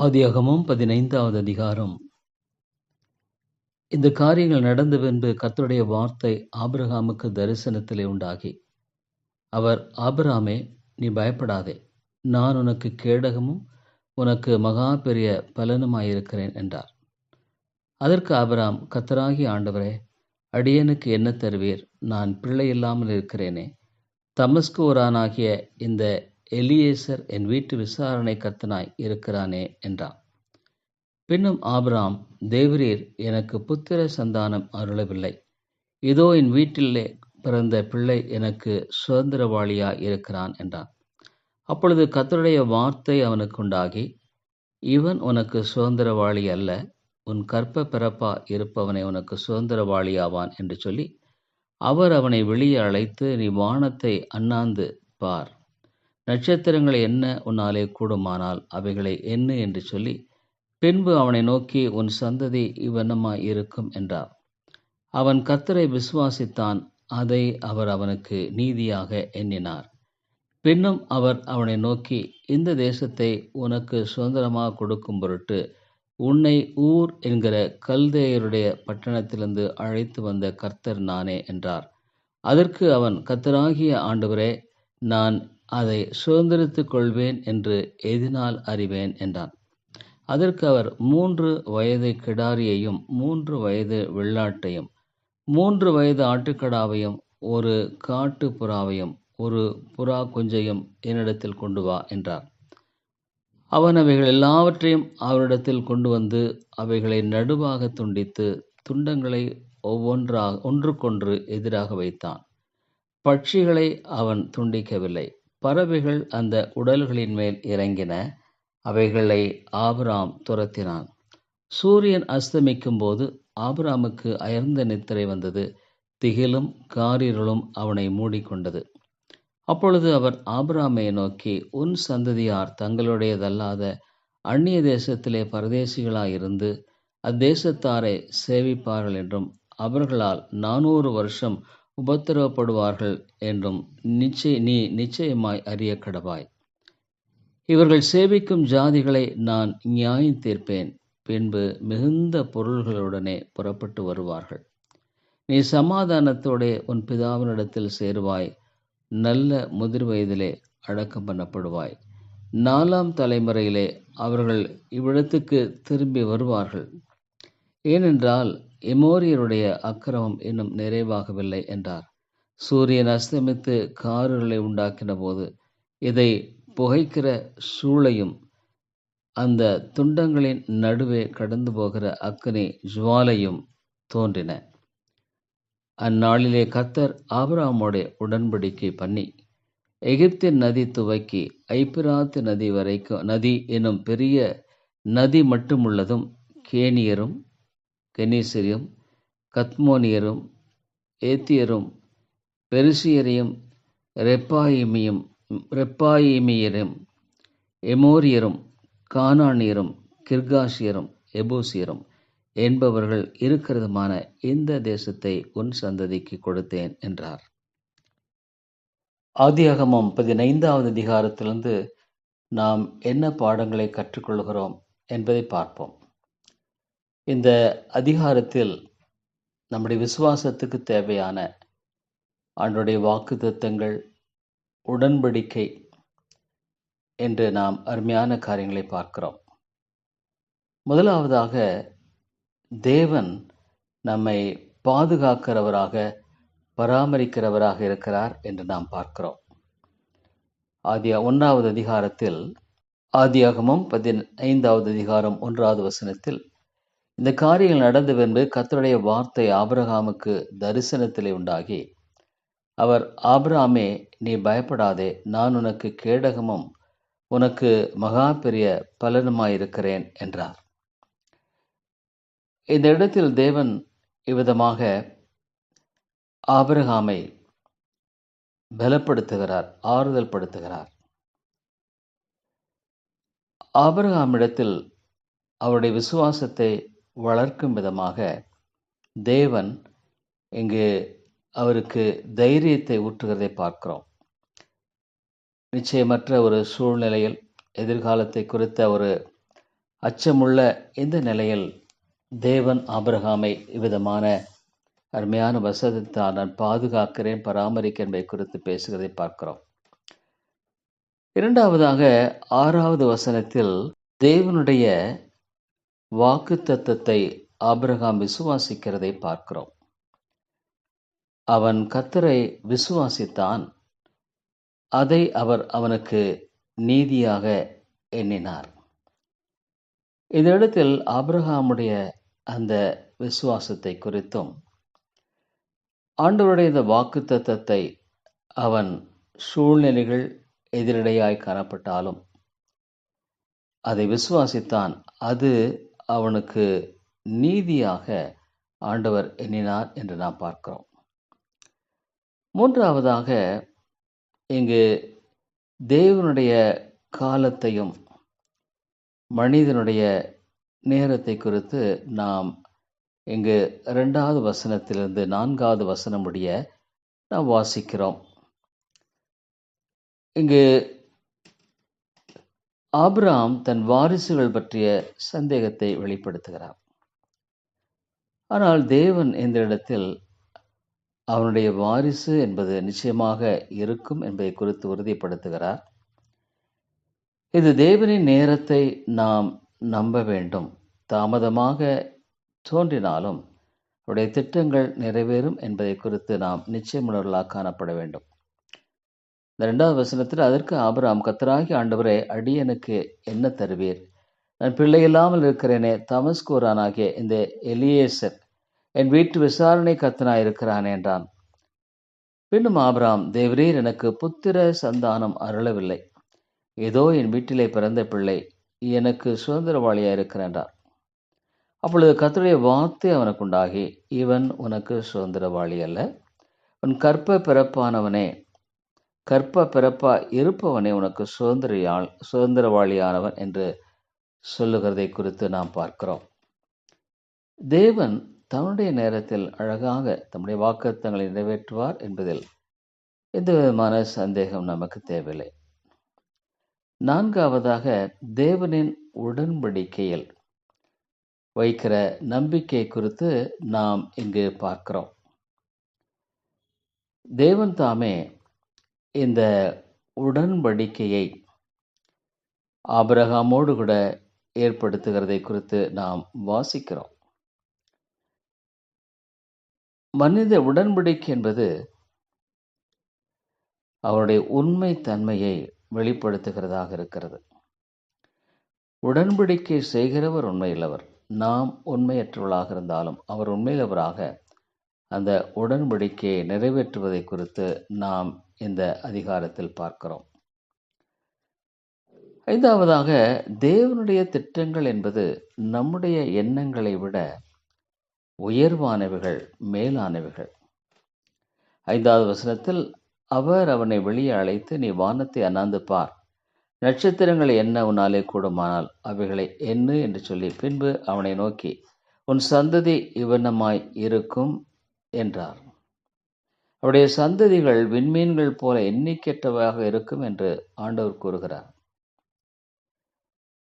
ஆதியாகமும் பதினைந்தாவது அதிகாரம். இந்த காரியங்கள் நடந்த பின்பு கத்தருடைய வார்த்தை ஆபிரகாமுக்கு தரிசனத்திலே உண்டாகி. அவர் ஆபிரகாமே நீ பயப்படாதே. நான் உனக்கு கேடகமும் உனக்கு மகா பெரிய பலனுமாயிருக்கிறேன் என்றார். அதற்கு ஆபிராம் கத்தராகி ஆண்டவரே அடியனுக்கு என்ன தருவீர்? நான் பிள்ளை இல்லாமல் இருக்கிறேனே. தமஸ்கோரானாகிய இந்த எலியேசர் என் வீட்டு விசாரணை கர்த்தனாய் இருக்கிறானே என்றான். பின்னும் ஆபிராம் தேவரீர் எனக்கு புத்திர சந்தானம் அருளவில்லை. இதோ என் வீட்டிலே பிறந்த பிள்ளை எனக்கு சுதந்திரவாளியா இருக்கிறான் என்றான். அப்பொழுது கத்தருடைய வார்த்தை அவனுக்கு உண்டாகி இவன் உனக்கு சுதந்திரவாளி அல்ல உன் கற்ப பிறப்பா இருப்பவனை உனக்கு சுதந்திரவாளியாவான் என்று சொல்லி அவர் அவனை வெளியே அழைத்து நீ வானத்தை அண்ணாந்து பார். நட்சத்திரங்களை என்ன உன்னாலே கூடுமானால் அவைகளை என்ன என்று சொல்லி பின்பு அவனை நோக்கி உன் சந்ததி இவ்வண்ணமாய் இருக்கும் என்றார். அவன் கத்தரை விசுவாசித்தான் அதை அவர் அவனுக்கு நீதியாக எண்ணினார். பின்னும் அவர் அவனை நோக்கி இந்த தேசத்தை உனக்கு சுதந்திரமாக கொடுக்கும் பொருட்டு உன்னை ஊர் என்கிற கல்தேயருடைய பட்டணத்திலிருந்து அழைத்து வந்த கர்த்தர் நானே என்றார். அதற்கு அவன் கத்தராகிய ஆண்டவரே நான் அதை சுதந்திரித்துக் கொள்வேன் என்று எதினால் அறிவேன் என்றான். அதற்கு அவர் மூன்று வயது கிடாரியையும் மூன்று வயது வெள்ளாட்டையும் மூன்று வயது ஆட்டுக்கடாவையும் ஒரு காட்டு புறாவையும் ஒரு புறா குஞ்சையும் என்னிடத்தில் கொண்டு வா என்றார். அவன் அவைகள் எல்லாவற்றையும் அவரிடத்தில் கொண்டு வந்து அவைகளை நடுவாக துண்டித்து துண்டங்களை ஒவ்வொன்றாக ஒன்றுக்கொன்று எதிராக வைத்தான். பட்சிகளை அவன் துண்டிக்கவில்லை. பறவைகள் அந்த உடல்களின் மேல் இறங்கின. அவைகளை ஆபராம் துரத்தினான். சூரியன் அஸ்தமிக்கும் போது ஆபராமுக்கு அயர்ந்த நித்திரை வந்தது. திகிலும் காரிருளும் அவனை மூடிக்கொண்டது. அப்பொழுது அவர் ஆபராமையை நோக்கி உன் சந்ததியார் தங்களுடையதல்லாத அந்நிய தேசத்திலே பரதேசிகளாயிருந்து அத்தேசத்தாரை சேவிப்பார்கள் என்றும் அவர்களால் நானூறு வருஷம் உபத்திரவப்படுவார்கள் என்றும் நிச்சய நீ நிச்சயமாய் அறிய கடவாய். இவர்கள் சேவிக்கும் ஜாதிகளை நான் நியாயம் தீர்ப்பேன். பின்பு மிகுந்த பொருள்களுடனே புறப்பட்டு வருவார்கள். நீ சமாதானத்தோடே உன் பிதாவினிடத்தில் சேருவாய். நல்ல முதிர் வயதிலே அடக்கம் பண்ணப்படுவாய். நாலாம் தலைமுறையிலே அவர்கள் இவ்விடத்துக்கு திரும்பி வருவார்கள். ஏனென்றால் எமோரியருடைய அக்கிரமம் இன்னும் நிறைவாகவில்லை என்றார். சூரியன் அஸ்தமித்து காருகளை உண்டாக்கின போது இதை புகைக்கிற சூளையும் அந்த துண்டங்களின் நடுவே கடந்து போகிற அக்னி ஜுவாலையும் தோன்றின. அந்நாளிலே கத்தர் ஆபராமோடைய உடன்படிக்கை பண்ணி எகிப்தின் நதி துவக்கி ஐப்பிராத்து நதி வரைக்கும் நதி எனும் பெரிய நதி மட்டுமுள்ளதும் கேனியரும் கெனீசரியும் கத்மோனியரும் ஏத்தியரும் பெருசியரையும் ரெப்பாயிமியும் ரெப்பாயிமியரும் எமோரியரும் கானானியரும் கிர்காசியரும் எபூசியரும் என்பவர்கள் இருக்கிறதுமான இந்த தேசத்தை உன் சந்ததிக்கு கொடுத்தேன் என்றார். ஆதியாகமம் பதினைந்தாவது அதிகாரத்திலிருந்து நாம் என்ன பாடங்களை கற்றுக்கொள்கிறோம் என்பதை பார்ப்போம். இந்த அதிகாரத்தில் நம்முடைய விசுவாசத்துக்கு தேவையான ஆண்டுடைய வாக்கு தத்தங்கள் உடன்படிக்கை என்று நாம் அருமையான காரியங்களை பார்க்கிறோம். முதலாவதாக தேவன் நம்மை பாதுகாக்கிறவராக பராமரிக்கிறவராக இருக்கிறார் என்று நாம் பார்க்கிறோம். ஆதியா ஒன்றாவது அதிகாரத்தில் ஆதியாகமும் பதினைந்தாவது அதிகாரம் ஒன்றாவது வசனத்தில் இந்த காரியங்கள் நடந்த பின்பு கத்தருடைய வார்த்தை ஆபிரகாமுக்கு தரிசனத்திலே உண்டாகி அவர் ஆபிராமே நீ பயப்படாதே நான் உனக்கு கேடகமும் உனக்கு மகா பெரிய பலனுமாயிருக்கிறேன் என்றார். இந்த இடத்தில் தேவன் இவ்விதமாக ஆபிரகாமை பலப்படுத்துகிறார் ஆறுதல் படுத்துகிறார். ஆபிரகாமிடத்தில் அவருடைய விசுவாசத்தை வளர்க்கும் விதமாக தேவன் இங்கு அவருக்கு தைரியத்தை ஊற்றுகிறதை பார்க்கிறோம். நிச்சயமற்ற ஒரு சூழ்நிலையில் எதிர்காலத்தை குறித்த ஒரு அச்சமுள்ள இந்த நிலையில் தேவன் ஆபிரகாமை விதமான அருமையான வசதித்தால் நான் பாதுகாக்கிறேன் பராமரிக்கிறேன் என்பதை குறித்து பேசுகிறதை பார்க்கிறோம். இரண்டாவதாக ஆறாவது வசனத்தில் தேவனுடைய வாக்கு தத்தத்தை ஆபிரகாம் விசுவாசிக்கிறதை பார்க்கிறோம். அவன் கத்தரை விசுவாசித்தான். அதை அவர் அவனுக்கு நீதியாக எண்ணினார். இதனிடத்தில் ஆப்ரஹாமுடைய ஆபிரகாமுடைய அந்த விசுவாசத்தை குறித்தும் ஆண்டவருடைய இந்த வாக்கு தத்தத்தை அவன் சூழ்நிலைகள் எதிரடையாய் காணப்பட்டாலும் அதை விசுவாசித்தான். அது அவனுக்கு நீதியாக ஆண்டவர் எண்ணினார் என்று நாம் பார்க்கிறோம். மூன்றாவதாக இங்கு தேவனுடைய காலத்தையும் மனிதனுடைய நேரத்தை குறித்து நாம் இங்கு இரண்டாவது வசனத்திலிருந்து நான்காவது வசனம் முடிய நாம் வாசிக்கிறோம். இங்கு ஆபிராம் தன் வாரிசுகள் பற்றிய சந்தேகத்தை வெளிப்படுத்துகிறார். ஆனால் தேவன் இந்த இடத்தில் அவனுடைய வாரிசு என்பது நிச்சயமாக இருக்கும் என்பதை குறித்து உறுதிப்படுத்துகிறார். இது தேவனின் நேரத்தை நாம் நம்ப வேண்டும். தாமதமாக தோன்றினாலும் அவருடைய திட்டங்கள் நிறைவேறும் என்பதை குறித்து நாம் நிச்சயமுள்ளவர்களாக காணப்பட வேண்டும். இந்த ரெண்டாவது வசனத்தில் அதற்கு ஆபராம் கத்தராகி ஆண்டவரே அடியனுக்கு என்ன தருவீர்? நான் பிள்ளை இல்லாமல் இருக்கிறேனே தமஸ்கூரானாகிய இந்த எலியேசர் என் வீட்டு விசாரணை கத்தனாய் இருக்கிறானே என்றான். பின்னும் ஆபராம் தேவரீர் எனக்கு புத்திர சந்தானம் அருளவில்லை. ஏதோ என் வீட்டிலே பிறந்த பிள்ளை எனக்கு சுதந்திரவாளியாக இருக்கிறான் அப்பொழுது கத்தருடைய வார்த்தை அவனுக்கு உண்டாகி இவன் உனக்கு சுதந்திரவாளி அல்ல உன் கற்ப பிறப்பானவனே கற்ப பிறப்பா இருப்பவனே உனக்கு சுதந்திரியால் சுதந்திரவாளியானவன் என்று சொல்லுகிறதை குறித்து நாம் பார்க்கிறோம். தேவன் தன்னுடைய நேரத்தில் அழகாக தம்முடைய வாக்குத்தங்களை நிறைவேற்றுவார் என்பதில் எந்த விதமான சந்தேகம் நமக்கு தேவையில்லை. நான்காவதாக தேவனின் உடன்படிக்கையில் வைக்கிற நம்பிக்கை குறித்து நாம் இங்கு பார்க்கிறோம். தேவன் தாமே இந்த உடன்படிக்கையை ஆபிரகாமோடு கூட ஏற்படுத்துகிறதை குறித்து நாம் வாசிக்கிறோம். மனித உடன்படிக்கை என்பது அவருடைய உண்மை தன்மையை வெளிப்படுத்துகிறதாக இருக்கிறது. உடன்படிக்கை செய்கிறவர் உண்மையுள்ளவர். நாம் உண்மையற்றவர்களாக இருந்தாலும் அவர் உண்மையுள்ளவராக அந்த உடன்படிக்கையை நிறைவேற்றுவதை குறித்து நாம் இந்த அதிகாரத்தில் பார்க்கிறோம். ஐந்தாவதாக தேவனுடைய திட்டங்கள் என்பது நம்முடைய எண்ணங்களை விட உயர்வானவைகள் மேலானவைகள். ஐந்தாவது வசனத்தில் அவர் அவனை வெளியே அழைத்து நீ வானத்தை அண்ணாந்து பார். நட்சத்திரங்களை என்ன உன்னாலே கூடுமானால் அவைகளை என்ன என்று சொல்லி பின்பு அவனை நோக்கி உன் சந்ததி இவனமாய் இருக்கும் என்றார். அவருடைய சந்ததிகள் விண்மீன்கள் போல எண்ணிக்கெட்டவாக இருக்கும் என்று ஆண்டவர் கூறுகிறார்.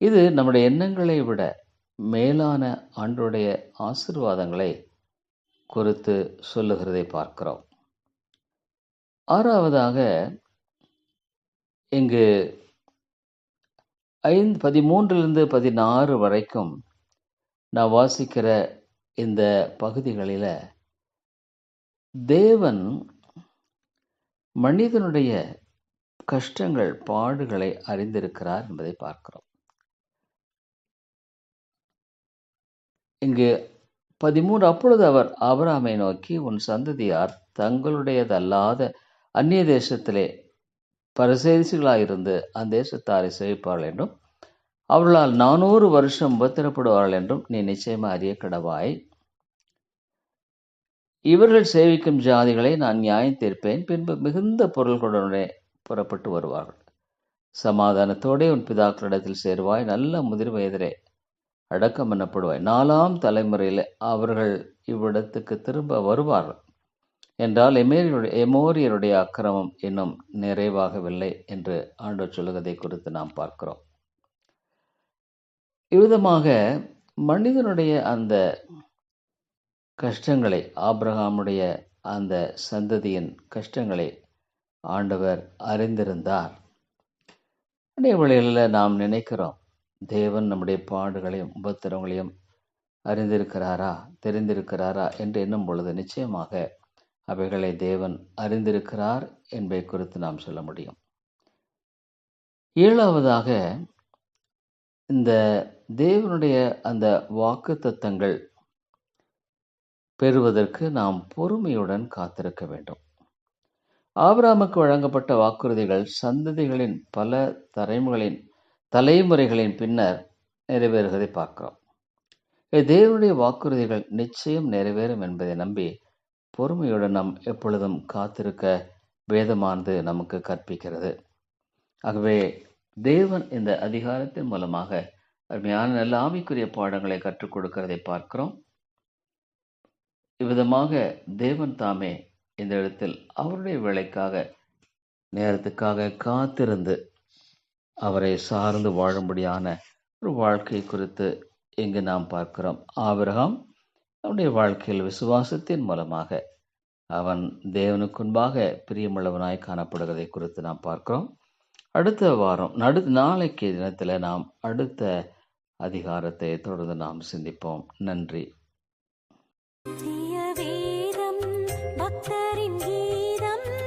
இது நம்முடைய எண்ணங்களை விட மேலான ஆண்டுடைய ஆசிர்வாதங்களை குறித்து சொல்லுகிறதை பார்க்கிறோம். ஆறாவதாக இங்கு ஐந்து பதிமூன்றிலிருந்து பதினாறு வரைக்கும் நான் வாசிக்கிற இந்த பகுதிகளில் தேவன் மனிதனுடைய கஷ்டங்கள் பாடுகளை அறிந்திருக்கிறார் என்பதை பார்க்கிறோம். இங்கு பதிமூன்று அப்பொழுது அவர் ஆபராமை நோக்கி உன் சந்ததியார் தங்களுடையதல்லாத அந்நிய தேசத்திலே பரசேரிசிகளாயிருந்து அந்த தேசத்தாரை சேவிப்பார்கள் என்றும் அவர்களால் நானூறு வருஷம் உபத்திரப்படுவார்கள் என்றும் நீ நிச்சயமாக அறிய கடவாய் இவர்கள் சேவிக்கும் ஜாதிகளை நான் நியாயம் தீர்ப்பேன். பின்பு மிகுந்த பொருள்களுடனே புறப்பட்டு வருவார்கள். சமாதானத்தோடே உன் பிதாக்களிடத்தில் சேருவாய். நல்ல முதிர் வயதிலே அடக்கம் எனப்படுவாய் நாலாம் தலைமுறையில் அவர்கள் இவ்விடத்துக்கு திரும்ப வருவார்கள். என்றால் எமேரியருடைய எமோரியருடைய அக்கிரமம் இன்னும் நிறைவாகவில்லை என்று ஆண்டவர் சொல்லுவதை குறித்து நாம் பார்க்கிறோம். இவ்விதமாக மனிதனுடைய அந்த கஷ்டங்களை ஆப்ரஹாமுடைய அந்த சந்ததியின் கஷ்டங்களை ஆண்டவர் அறிந்திருந்தார். அதே வழிகளில் நாம் நினைக்கிறோம் தேவன் நம்முடைய பாடுகளையும் உபத்திரங்களையும் அறிந்திருக்கிறாரா தெரிந்திருக்கிறாரா என்று எண்ணும் பொழுது நிச்சயமாக அவைகளை தேவன் அறிந்திருக்கிறார் என்பதை குறித்து நாம் சொல்ல முடியும். ஏழாவதாக இந்த தேவனுடைய அந்த வாக்கு தத்தங்கள் பெறுவதற்கு நாம் பொறுமையுடன் காத்திருக்க வேண்டும். ஆபிராமுக்கு வழங்கப்பட்ட வாக்குறுதிகள் சந்ததிகளின் பல தலைமுறைகளின் தலைமுறைகளின் பின்னர் நிறைவேறுவதை பார்க்கிறோம். தேவனுடைய வாக்குறுதிகள் நிச்சயம் நிறைவேறும் என்பதை நம்பி பொறுமையுடன் நாம் எப்பொழுதும் காத்திருக்க வேதமானது நமக்கு கற்பிக்கிறது. ஆகவே தேவன் இந்த அதிகாரத்தின் மூலமாக அருமையான நல்ல ஆவிக்குரிய பாடங்களை கற்றுக் கொடுக்கிறதை பார்க்கிறோம். இவ்விதமாக தேவன் தாமே இந்த இடத்தில் அவருடைய வேலைக்காக நேரத்துக்காக காத்திருந்து அவரை சார்ந்து வாழும்படியான ஒரு வாழ்க்கை குறித்து இங்கு நாம் பார்க்கிறோம். ஆபிரகாம் அவனுடைய வாழ்க்கையில் விசுவாசத்தின் மூலமாக அவன் தேவனுக்குன்பாக பிரியமுள்ளவனாய் காணப்படுவதை குறித்து நாம் பார்க்கிறோம். அடுத்த வாரம் நடு நாளைக்கு தினத்தில் நாம் அடுத்த அதிகாரத்தை தொடர்ந்து நாம் சிந்திப்போம். நன்றி. வீரம் பக்தரின் கீதம்.